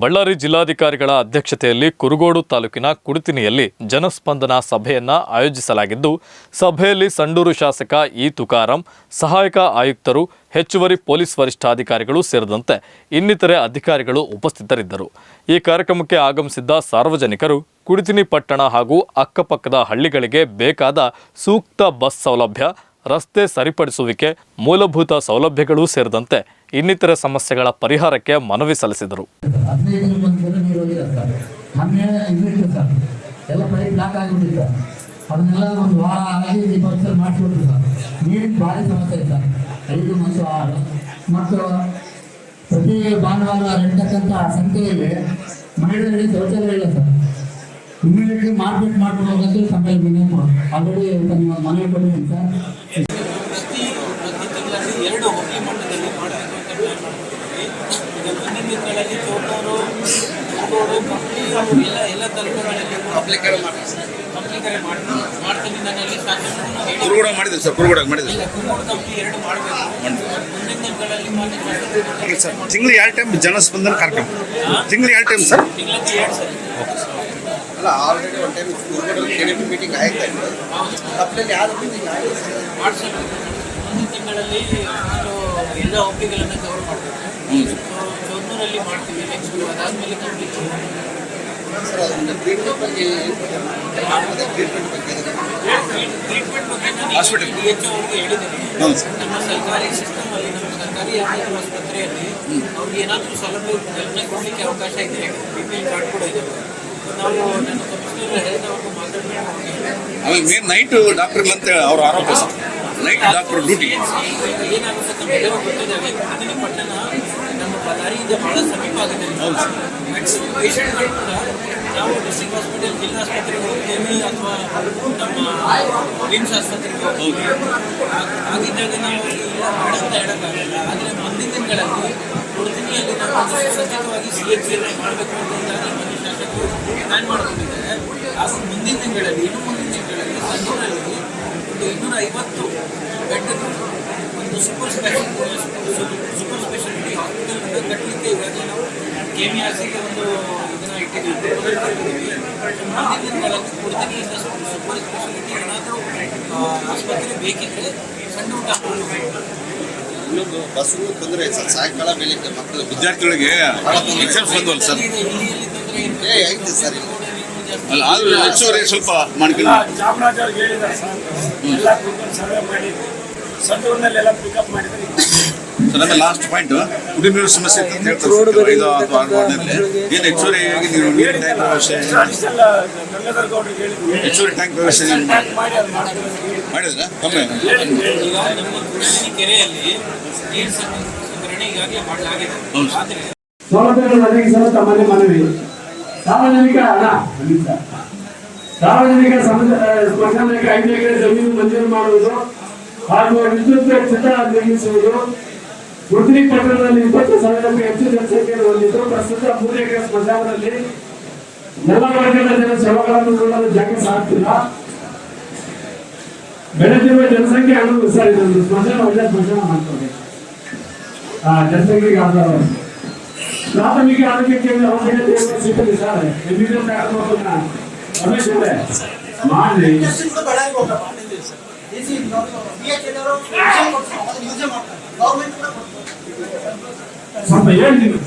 ಬಳ್ಳಾರಿ ಜಿಲ್ಲಾಧಿಕಾರಿಗಳ ಅಧ್ಯಕ್ಷತೆಯಲ್ಲಿ ಕುರುಗೋಡು ತಾಲೂಕಿನ ಕುಡಿತಿನಿಯಲ್ಲಿ ಜನಸ್ಪಂದನ ಸಭೆಯನ್ನು ಆಯೋಜಿಸಲಾಗಿದ್ದು, ಸಭೆಯಲ್ಲಿ ಸಂಡೂರು ಶಾಸಕ ಇ ತುಕಾರಾಂ, ಸಹಾಯಕ ಆಯುಕ್ತರು, ಹೆಚ್ಚುವರಿ ಪೊಲೀಸ್ ವರಿಷ್ಠಾಧಿಕಾರಿಗಳು ಸೇರಿದಂತೆ ಇನ್ನಿತರೆ ಅಧಿಕಾರಿಗಳು ಉಪಸ್ಥಿತರಿದ್ದರು. ಈ ಕಾರ್ಯಕ್ರಮಕ್ಕೆ ಆಗಮಿಸಿದ್ದ ಸಾರ್ವಜನಿಕರು ಕುಡಿತಿನಿ ಪಟ್ಟಣ ಹಾಗೂ ಅಕ್ಕಪಕ್ಕದ ಹಳ್ಳಿಗಳಿಗೆ ಬೇಕಾದ ಸೂಕ್ತ ಬಸ್ ಸೌಲಭ್ಯ, ರಸ್ತೆ ಸರಿಪಡಿಸುವಿಕೆ, ಮೂಲಭೂತ ಸೌಲಭ್ಯಗಳೂ ಸೇರಿದಂತೆ ಇನ್ನಿತರೆ ಸಮಸ್ಯೆಗಳ ಪರಿಹಾರಕ್ಕೆ ಮನವಿ ಸಲ್ಲಿಸಿದರು. ಅದನ್ನೆಲ್ಲ ಒಂದು ವಾರ ನೀರಿನ ಸಮಸ್ಯೆ ಐದು ಮತ್ತು ಮತ್ತು ಪ್ರತಿ ಭಾನುವಾರ ನಡೆತಕ್ಕಂಥ ಸಂಖ್ಯೆಯಲ್ಲಿ ಮಹಿಳೆಯರಿಗೆ ಶೌಚಾಲಯ ಇಲ್ಲ ಸರ್. ಇಮಿಡಿಯೇಟ್ಲಿ ಮಾರ್ಕೆಟ್ ಮಾಡ್ಕೊಂಡು ಹೋಗೋದು ಸಮಯ ಆಲ್ರೆಡಿ ನೀವು ಮನವಿ ಕೊಟ್ಟಿದ್ದೀನಿ ಸರ್ ಪ್ರತಿ ಪ್ರತಿ ತಿಂಗಳಲ್ಲಿ ಎರಡು ಹೋಗಿ ಮಟ್ಟದಲ್ಲಿ ಮಾಡಬೇಕು ಅಂತ ಪ್ಲಾನ್ ಮಾಡ್ತಿದ್ದೀವಿ ಕುರುಗೋಡು ಕಂಪ್ಲಿ ಎಲ್ಲ ಎಲ್ಲ ತಾಲೂಕುಗಳಲ್ಲಿ ಮಾಡ್ತೀನಿ ಕುರುಗೋಡ ಸರ್ ಕುರುಗೋಡ ಮಾಡಿದ್ರು. ಇಲ್ಲ ಕುರುಗೋಡು ಕಂಪ್ಲಿ ಎರಡು ಮಾಡಬೇಕು ಮುಂದಿನ ದಿನಗಳಲ್ಲಿ ಮಾನ್ಯ ಸರ್ ತಿಂಗಳು ಎರಡು ಟೈಮ್ ಜನಸ್ಪಂದನ ಕಾರ್ಯಕ್ರಮ. ತಿಂಗಳು ಎರಡು ಟೈಮ್ ಸರ್. ತಿಂಗಳಿಗೆ ಎರಡು ಸರಿ ಅಲ್ಲ ಆಲ್ರೆಡಿ ಒನ್ ಟೈಮ್ ಗುರುಗಡಲ್ಲಿ ಕೆ ಡಿ ಪಿ ಮೀಟಿಂಗ್ ಆಯ್ತಾ ಇದೆ ತಪ್ಪಲ್ಲಿ ಯಾರು ಮೀಟಿಂಗ್ ಆಗಿದೆ ಸರ್ ಮಾಡಿಸಲು ಮುಂದಿನ ತಿಂಗಳಲ್ಲಿ ಒಂದು ಎಲ್ಲ ಒಪ್ಪಿಗೆಗಳನ್ನು ಕವರ್ ಮಾಡಬೇಕು ಸೊ ಚೌದ್ನೂರಲ್ಲಿ ಮಾಡ್ತೀವಿ ನೆಕ್ಸ್ಟ್ ಅದಾದಮೇಲೆ ಕಂಪ್ಲೀಟ್ ಅದನ್ನ ಟ್ರೀಟ್ಮೆಂಟ್ ಬಗ್ಗೆ ಟ್ರೀಟ್ಮೆಂಟ್ ಬಗ್ಗೆ Hospital. ಡಿ ಎಚ್ ಅವ್ರಿಗೆ ಹೇಳಿದ್ದೀನಿ ಸರ್. ನಮ್ಮ ಸರ್ಕಾರಿ ಸಿಸ್ಟಮ್ ಅಲ್ಲಿ ನಮ್ಮ ಸರ್ಕಾರಿ ಆರೋಗ್ಯ ಆಸ್ಪತ್ರೆಯಲ್ಲಿ ಅವ್ರಿಗೆ ಏನಾದರೂ ಸೌಲಭ್ಯ ಕಲ್ಪನೆ ಕೊಡಲಿಕ್ಕೆ ಅವಕಾಶ ಇದೆ ಬಿ ಪಿ ಎಲ್ ಕಾರ್ಡ್ ಕೂಡ ಇದೆ ನಾವು ನನ್ನ ಕಮಿಷನರ್ ಹೆಲ್ತ್ ಅವ್ರಿಗೂ ಮಾತಾಡ್ಕೊಂಡು ಆಮೇಲೆ ಮೇನ್ ನೈಟ್ ಡಾಕ್ಟರ್ ಅಂತ ಅವ್ರ ಆರೋಪ ನೈಟ್ ಡಾಕ್ಟರ್ ಡ್ಯೂಟಿ ಏನಾಗುತ್ತೆ ನಮಗೆಲ್ಲರೂ ಗೊತ್ತಿದೆ ಕುಡಿದಿನಿ ಪಟ್ಟಣ ನಮ್ಮ ಬಳ್ಳಾರಿಯಿಂದ ಬಹಳ ಆಗುತ್ತೆ. ಪೇಷಂಟ್ಗಳು ಕೂಡ ನಾವು ಡಿಸ್ಟ್ರಿಕ್ಟ್ ಹಾಸ್ಪಿಟಲ್ ಜಿಲ್ಲಾ ಆಸ್ಪತ್ರೆಗೆ ಹೋಗ್ತೇವೆ ಅಥವಾ ನಮ್ಮ ವಿಮ್ಸ್ ಆಸ್ಪತ್ರೆಗೆ ಹೋಗ್ತೀವಿ ಹಾಗ್- ಹಾಗಿದ್ದಾಗ ನಾವು ಇಲ್ಲ ಬೇಡ ಅಂತ ಹೇಳೋಕ್ಕಾಗಲ್ಲ. ಆದರೆ ಮುಂದಿನ ದಿನಗಳಲ್ಲಿ ಕುಡಿದಿನಿಯಲ್ಲಿ ನಾವು ಸಚೇತವಾಗಿ ಸಿ ಎಚ್ ಸಿ ಮಾಡಬೇಕು ಅಂತ ಶಾಸಕರು ಪ್ಲಾನ್ ಮಾಡ್ಕೊಂಡಿದ್ದಾರೆ. ಹಾಗೂ ಮುಂದಿನ ದಿನಗಳಲ್ಲಿ ಇನ್ನು ಮುಂದಿನ ದಿನಗಳಲ್ಲಿ ಸಂಡೂರಲ್ಲಿ ಒಂದು ಇನ್ನೂರ ಐವತ್ತು ಬೆಡ್ ಒಂದು super speciality super speciality hospital ಕಟ್ಟಲಿಕ್ಕೆ ಇವಾಗ ನಾವು ಕೆ ಎಂ ಆರ್ ಸಿಗೆ ಒಂದು ಇದನ್ನ ಇಟ್ಟಿದ್ದೀವಿ. proposal ಕೊಟ್ಟಿದ್ದೀವಿ. ಮುಂದಿನ ದಿನಗಳಲ್ಲಿ ಕುಡ್ತಿನಿಯಿಂದ ಸೂಪರ್ ಸ್ಪೆಷಾಲಿಟಿ ಏನಾದರೂ ಆಸ್ಪತ್ರೆ ಬೇಕಿದ್ರೆ ಸಣ್ಣ ಊಟ ಇನ್ನೊಂದು ಬಸ್ಸು ತೊಂದರೆ ಸರ್ ಸಾಯಂಕಾಲ ಬೆಳಿಗ್ಗೆ ಮಕ್ಕಳು ವಿದ್ಯಾರ್ಥಿಗಳಿಗೆ ಎಕ್ಸಾಮ್ಸ್ ಬಂದವಲ್ಲ ಸರ್? ಏ ಐತೆ ಸರ್ ಅಲ್ಲ ಆದ್ರೂ ಹೆಚ್ಚುವರಿ ಸ್ವಲ್ಪ ಮಾಡ್ಕೊಂಡು ಹೇಳಿದ್ದಾರೆ ಸರ್. ಎಲ್ಲ ಕೂತ್ಕೊಂಡು ಸರ್ವೆ ಮಾಡಿ ಸಂಡೂರಿನಲ್ಲಿ ಎಲ್ಲ ಪಿಕಪ್ ಮಾಡಿದ್ರೆ ಆಮೇಲೆ ಲಾಸ್ಟ್ ಪಾಯಿಂಟ್ ಕುಡಿ ನೀರು ಸಮಸ್ಯೆ ಅಂತ ಹೇಳ್ತಾರೆ. ಐದು ಅಥವಾ ಆರು ವಾರ್ಡ್ನಲ್ಲಿ ಏನು ಹೆಚ್ಚುವರಿ ಆಗಿ ನೀವು ನೀರಿನ ಟ್ಯಾಂಕ್ ವ್ಯವಸ್ಥೆ ಹೆಚ್ಚುವರಿ ಟ್ಯಾಂಕ್ ವ್ಯವಸ್ಥೆ ಏನು ಮಾಡಿದ್ರೆ? ಕಮ್ಮಿ ಈಗ ನಮ್ಮ ಕುಡಿದಿನಿ ಕೆರೆಯಲ್ಲಿ ನೀರು ಸಂಗ್ರಹಣೆ ಈಗಾಗಲೇ ಮಾಡಲಾಗಿದೆ ಹೌದು. ಸರ್. ಆದರೆ ಸೌಲಭ್ಯಗಳು ಒದಗಿಸಲು ತಮ್ಮಲ್ಲಿ ಮನವಿ. ಸಾರ್ವಜನಿಕ ಹಣ. ಖಂಡಿತ. ಸಾರ್ವಜನಿಕ ಸಮುದ- ಸ್ಮಶಾನಕ್ಕೆ ಐದು ಎಕರೆ ಜಮೀನು ಮಂಜೂರು ಮಾಡುವುದು ಹಾಗೂ ವಿದ್ಯುತ್ ಕ್ಷೇತ್ರ ನಿರ್ಮಿಸುವುದು ಗುಡ್ರಿ ಪಟ್ಟಣದಲ್ಲಿ ಇಪ್ಪತ್ತು ಸಾವಿರಕ್ಕೂ ಹೆಚ್ಚು ಜನಸಂಖ್ಯೆಯನ್ನು ಹೊಂದಿದ್ದು ಪ್ರಸ್ತುತ ಮೂರು ಎಕರೆ ಸ್ಮಶಾನದಲ್ಲಿ ಎಲ್ಲ ವರ್ಗದ ಜನ ಶವಗಳನ್ನು ನೋಡಲು ಜಾಗ ಸಾಕ್ತಿಲ್ಲ ಬೆಳೆದಿರುವ ಜನಸಂಖ್ಯೆ ಹಣ್ಣು ಸರ್ ಇದೊಂದು ಸ್ಮಶಾನ ಒಳ್ಳೆ ಸ್ಮಶಾನ ಮಾಡ್ತಾರೆ ಆ ಜನಸಂಖ್ಯೆಗೆ ಆಧಾರ ಪ್ರಾಥಮಿಕ ಆರೋಗ್ಯ ಕೇಂದ್ರ ಸಿಗ್ತದೆ ಸರ್ ಎಂಬಿಬಿಎಸ್ ಕಾರ್ಯಕ್ರಮವನ್ನ ರಮೇಶ್ ಅವರೇ ಮಾಡಿ ಸ್ವಲ್ಪ ಹೇಳ್ತೀನಿ ಹಾ ಸರ್ ಇಲ್ಲಿ ಕೊಟ್ಟಿದ್ದ ಓಪನಿಂಗ್ ಅಧಿಕಾರಿ ಅಲ್ಲ ನಾನು ಮಾಡ್ತೀನಿ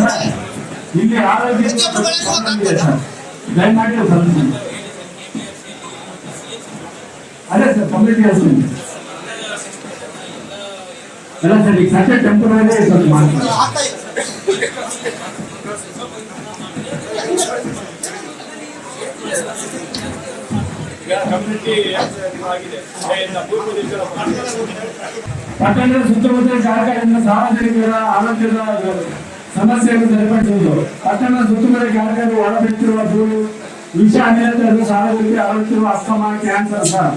ಸರ್, ಇಲ್ಲಿ ಆರೋಗ್ಯ ಸಂಬಂಧಿಸಿದೆ ಸರ್. ದಯಮಾಡಿ ಅದು ಸಲ್ಲಿಸಿ. ಅದೇ ಸರ್ ಕಮ್ಯುನಿಟಿ ಹಾಸ್ಪಿಟಲ್ ಅಲ್ಲ ಸರ್ ಈಗ ಸದ್ಯ ಟೆಂಪರರಿ ಸ್ವಲ್ಪ ಮಾಡ್ತಾರೆ ಕಮ್ಯುನಿಟಿ ಆಗಿದೆ ಪೂರ್ವದಿಂದ ಪಟ್ಟಣದ ಸುತ್ತಮುತ್ತಲ ಜಾಗಗಳಿಂದ ಸಾರ್ವಜನಿಕರ ಆರೋಗ್ಯದ ಸಮಸ್ಯೆಯನ್ನು ಸರಿಪಡಿಸುವುದು. ಪಟ್ಟಣದ ಸುತ್ತಮುತ್ತಲ ಜಾಗದಲ್ಲಿ ಒಳಬಿಟ್ಟಿರುವ ಧೂಳು, ವಿಷ ಅನಿಲಗಳು ಸಾರ್ವಜನಿಕ ಆರೋಗ್ಯ ಅಸ್ತಮ ಕ್ಯಾನ್ಸರ್ ಸರ್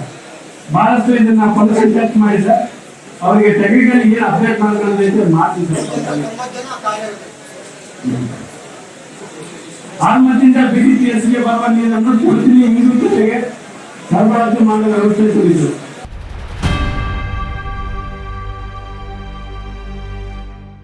ಬಹಳಷ್ಟು ಇದನ್ನ ಸರ್ ಅವರಿಗೆ ಟೆಕ್ನಿಕಲಿ ಏನು ಅಪ್ಡೇಟ್ ಮಾಡ್ಕೊಳ್ಳೋದು ಅಂತ ಮಾಡ್ತೀವಿ ಸರ್ ಆಲ್ಮಟ್ಟಿಂದ ಬಿಡಿಸಿಎಸ್ಗೆ ಬರುವ ನೀರನ್ನು ಕುಡಿತೀನಿ ನೀರು ಜೊತೆಗೆ ಸರಬರಾಜು ಮಾಡುವ ವ್ಯವಸ್ಥೆ ಕುರಿತು